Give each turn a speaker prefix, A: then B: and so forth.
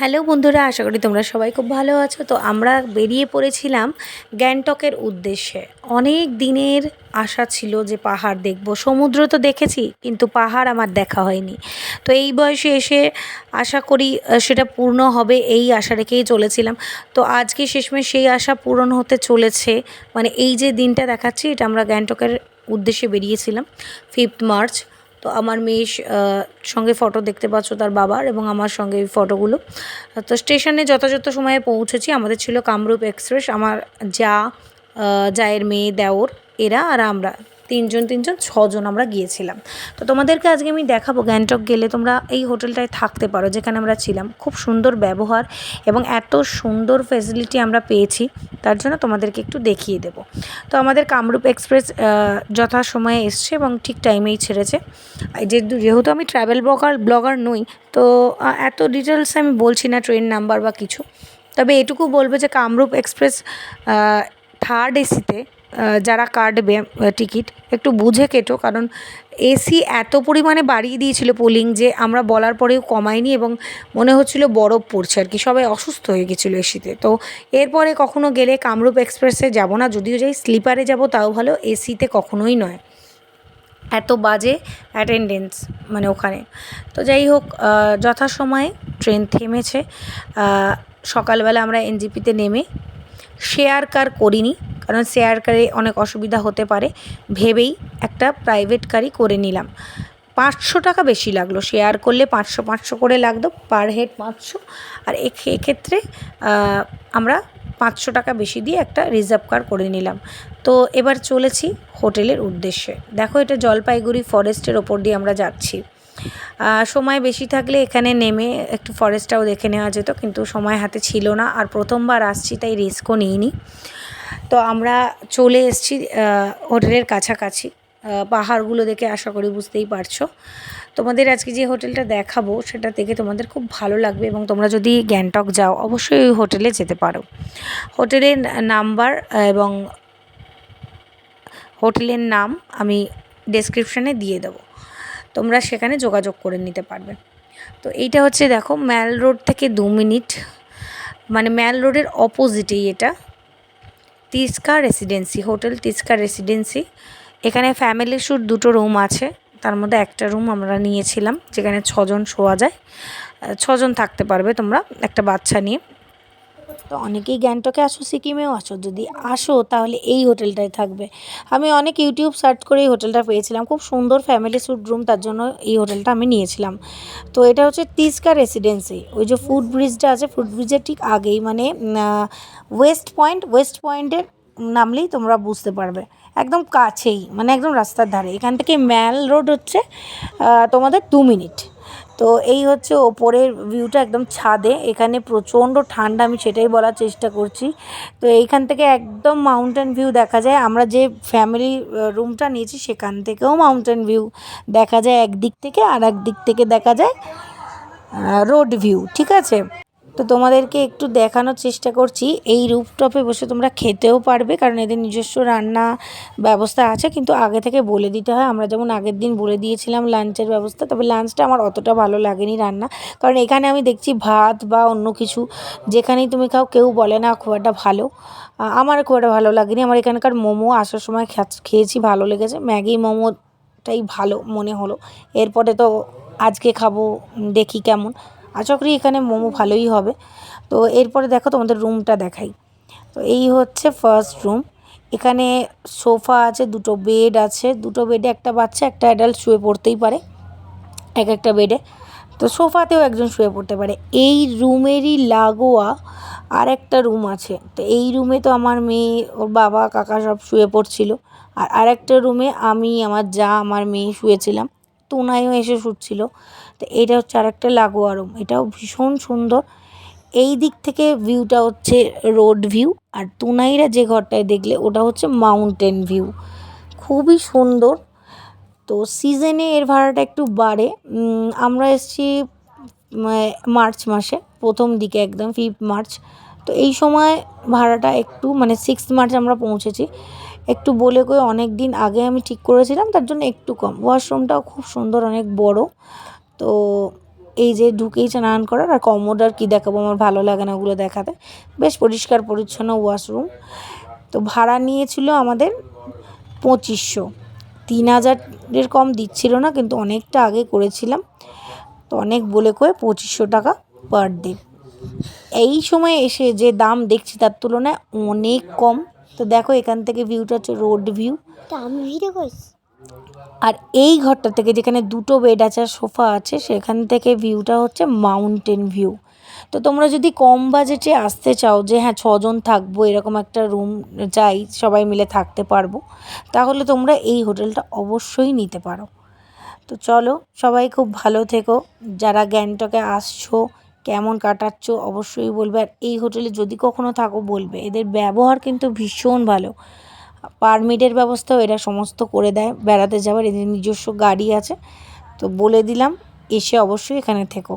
A: Hello বন্ধুরা, আশা করি তোমরা সবাই খুব ভালো আছো। তো আমরা বেরিয়ে পড়েছিলাম গ্যাংটকের উদ্দেশ্যে। অনেক দিনের আশা ছিল যে পাহাড় দেখব। সমুদ্র তো দেখেছি, কিন্তু পাহাড় আমার দেখা হয়নি। তো এই বয়সে এসে আশা করি সেটা পূর্ণ হবে এই আশা রেখেই চলেছিলাম। তো আজকে শেষমেশ সেই আশা পূরণ হতে চলেছে। মানে এই যে দিনটা দেখাচ্ছি, এটা আমরা গ্যাংটকের উদ্দেশ্যে বেরিয়েছিলাম। Fifth March. তো আমার মেয়ের সঙ্গে ফটো দেখতে পাচ্ছ তার বাবার এবং আমার সঙ্গে এই ফটোগুলো তো স্টেশনে যথাযথ সময়ে পৌঁছেছি। আমাদের ছিল কামরূপ এক্সপ্রেস আমার যা জায়ের মেয়ে, দেওর, এরা আর আমরা। তিনজন তিনজন, ছজন আমরা গিয়েছিলাম। তো তোমাদেরকে আজকে আমি দেখাবো গ্যাংটক গেলে তোমরা এই হোটেলটায় থাকতে পারো, যেখানে আমরা ছিলাম। খুব সুন্দর ব্যবহার এবং এত সুন্দর ফেসিলিটি আমরা পেয়েছি, তার জন্য তোমাদেরকে একটু দেখিয়ে দেবো। তো আমাদের কামরূপ এক্সপ্রেস যথাসময়ে এসছে এবং ঠিক টাইমেই ছেড়েছে। যেহেতু আমি ট্রাভেল ব্লগার ব্লগার নই, তো এত ডিটেলস আমি বলছি না ট্রেন নাম্বার বা কিছু। তবে এটুকু বলব যে কামরূপ এক্সপ্রেস থার্ড এসিতে যারা কাটবে টিকিট একটু বুঝে কেটো, কারণ এসি এত পরিমাণে বাড়িয়ে দিয়েছিল পোলিং যে আমরা বলার পরেও কমায়নি এবং মনে হচ্ছিল বরফ পড়ছে আর কি, সবাই অসুস্থ হয়ে গেছিল এসিতে তো। এরপরে কখনো গেলে কামরূপ এক্সপ্রেসে যাব না, যদিও যাই স্লিপারে যাব, তাও ভালো এসিতে কখনোই নয়। এত বাজে অ্যাটেন্ডেন্স মানে ওখানে। তো যাই হোক যথাসময়ে ট্রেন থেমেছে। সকালবেলা আমরা এনজিপিতে নেমে শেয়ার কার করিনি। কারণ শেয়ার কারে অনেক অসুবিধা হতে পারে। ভেবেই একটা প্রাইভেট গাড়ি করে নিলাম। পাঁচশো টাকা বেশি লাগল। শেয়ার করলে পাঁচশো পাঁচশো করে লাগতো। পার হেড পাঁচশো। আর এক্ষেত্রে আমরা পাঁচশো টাকা বেশি দিয়ে একটা রিজার্ভ কার করে নিলাম। তো এবার চলেছি হোটেলের উদ্দেশ্যে। দেখো এটা জলপাইগুড়ি ফরেস্টের ওপর দিয়ে আমরা যাচ্ছি। সময় বেশি থাকলে এখানে নেমে একটু ফরেস্টটাও দেখে নেওয়া যেত। কিন্তু সময় হাতে ছিল না। আর প্রথমবার আসছি, তাই রিস্কও নিইনি। তো আমরা চলে এসেছি হোটেলের কাছাকাছি। পাহাড়গুলো দেখে আশা করি বুঝতেই পারছ। তোমাদের আজকে যে হোটেলটা দেখাবো, সেটা দেখে তোমাদের খুব ভালো লাগবে এবং তোমরা যদি গ্যাংটক যাও, অবশ্যই ওই হোটেলে যেতে পারো। হোটেলের নাম্বার এবং হোটেলের নাম আমি ডেসক্রিপশানে দিয়ে দেবো। তোমরা সেখানে যোগাযোগ করে নিতে পারবে। তো এইটা হচ্ছে, দেখো, ম্যাল রোড থেকে দু মিনিট। মানে ম্যাল রোডের অপোজিটেই এটা। Tiska residency hotel Tiska residency এখানে ফ্যামিলি শ্যুট দুটো রুম আছে, তার মধ্যে একটা রুম আমরা নিয়েছিলাম, যেখানে ছজন শোয়া যায়। ছজন থাকতে পারবে তোমরা, একটা বাচ্চা নিয়ে। তো অনেকেই গ্যাংটকে আসো, সিকিমেও আসো। যদি আসো, তাহলে এই হোটেলটাই থাকবে। আমি অনেক ইউটিউব সার্চ করে এই হোটেলটা পেয়েছিলাম। খুব সুন্দর ফ্যামিলি স্যুট রুম, তার জন্য এই হোটেলটা আমি নিয়েছিলাম। তো এটা হচ্ছে তিস্কা রেসিডেন্সি। ওই যে ফুড ব্রিজটা আছে, ফুড ব্রিজের ঠিক আগেই মানে ওয়েস্ট পয়েন্ট, ওয়েস্ট পয়েন্টের নামলেই তোমরা বুঝতে পারবে। একদম কাছেই মানে একদম রাস্তার ধারে। এখান থেকে ম্যাল রোড হচ্ছে তোমাদের দু মিনিট। তো এই হচ্ছে ওপরের ভিউটা একদম ছাদে। এখানে প্রচণ্ড ঠান্ডা, আমি সেটাই বলার চেষ্টা করছি। তো এইখান থেকে একদম মাউন্টেন ভিউ দেখা যায়। আমরা যে ফ্যামিলি রুমটা নিয়েছি, সেখান থেকেও মাউন্টেন ভিউ দেখা যায়। একদিক থেকে আর দিক থেকে দেখা যায় রোড ভিউ ঠিক আছে? তো তোমাদেরকে একটু দেখানোর চেষ্টা করছি। এই রুফটপে বসে তোমরা খেতেও পারবে, কারণ এদের নিজস্ব রান্না ব্যবস্থা আছে, কিন্তু আগে থেকে বলে দিতে হয়। আমরা যেমন আগের দিন বলে দিয়েছিলাম লাঞ্চের ব্যবস্থা, তবে লাঞ্চটা আমার অতটা ভালো লাগেনি রান্না। কারণ এখানে আমি দেখছি ভাত বা অন্য কিছু, যেখানেই তুমি খাও, কেউ বলে না খুব একটা ভালো। আমার খুব একটা ভালো লাগেনি। আমার এখানকার মোমো আসার সময় খেয়েছি, ভালো লেগেছে। ম্যাগি মোমোটাই ভালো মনে হলো। এরপরে তো আজকে খাব, দেখি কেমন। আশা করি এখানে মোমো ভালোই হবে। তো এরপরে দেখো তোমাদের রুমটা দেখাই। তো এই হচ্ছে ফার্স্ট রুম এখানে সোফা আছে, দুটো বেড আছে। দুটো বেডে একটা বাচ্চা, একটা অ্যাডাল্ট শুয়ে পড়তেই পারে। এক একটা বেডে তো সোফাতেও একজন শুয়ে পড়তে পারে। এই রুমেরই লাগোয়া আর একটা রুম আছে। তো এই রুমে তো আমার মেয়ে, ওর বাবা, কাকা সব শুয়ে পড়ছিল। আর আরেকটা রুমে আমি, আমার যা, আমার মেয়ে শুয়েছিলাম। তুনাইও এসে শুচ্ছিল। তো এটা হচ্ছে আরেকটা লাগোয়া রুম এটাও ভীষণ সুন্দর। এই দিক থেকে ভিউটা হচ্ছে রোড ভিউ আর তুনাইরা যে ঘরটায় দেখলে ওটা হচ্ছে মাউন্টেন ভিউ খুবই সুন্দর। তো সিজনে এর ভাড়াটা একটু বাড়ে। আমরা এসেছি মার্চ মাসে, প্রথম দিকে একদম ফিফথ মার্চ। তো এই সময় ভাড়াটা একটু মানে সিক্স মার্চ আমরা পৌঁছেছি। একটু বলে কয়ে অনেক দিন আগে আমি ঠিক করেছিলাম, তার জন্য একটু কম। ওয়াশরুমটাও খুব সুন্দর, অনেক বড়। তো এই যে ঢুকেই স্নান করার আর কমোড আর কী দেখাবো, আমার ভালো লাগে না ওগুলো দেখাতে। বেশ পরিষ্কার পরিচ্ছন্ন ওয়াশরুম তো ভাড়া নিয়েছিল আমাদের পঁচিশশো। তিন হাজারের কম দিচ্ছিল না, কিন্তু অনেকটা আগে করেছিলাম। তো অনেক বলে কয়ে পঁচিশশো টাকা পার ডে এই সময় এসে যে দাম দেখছি তার তুলনায় অনেক কম। তো দেখো এখান থেকে ভিউটা হচ্ছে রোড ভিউ
B: আমি ভিডিও করিস
A: আর এই ঘরটা থেকে যেখানে দুটো বেড আছে আর সোফা আছে, সেখান থেকে ভিউটা হচ্ছে মাউন্টেন ভিউ তো তোমরা যদি কম বাজেটে আসতে চাও যে হ্যাঁ ছজন থাকব, এরকম একটা রুম চাই, সবাই মিলে থাকতে পারব, তাহলে তোমরা এই হোটেলটা অবশ্যই নিতে পারো। তো চলো, সবাই খুব ভালো থেকো। যারা গ্যাংটকে আসছো, কেমন কাটাচ্ছ, অবশ্যই বলবে। আর এই হোটেলে যদি কখনো থাকো, বলবে। এদের ব্যবহার কিন্তু ভীষণ ভালো। পারমিটের ব্যবস্থাও এরা সমস্ত করে দেয়, বেড়াতে যাওয়ার এদের নিজস্ব গাড়ি আছে। তো বলে দিলাম, এসে অবশ্যই এখানে থেকো।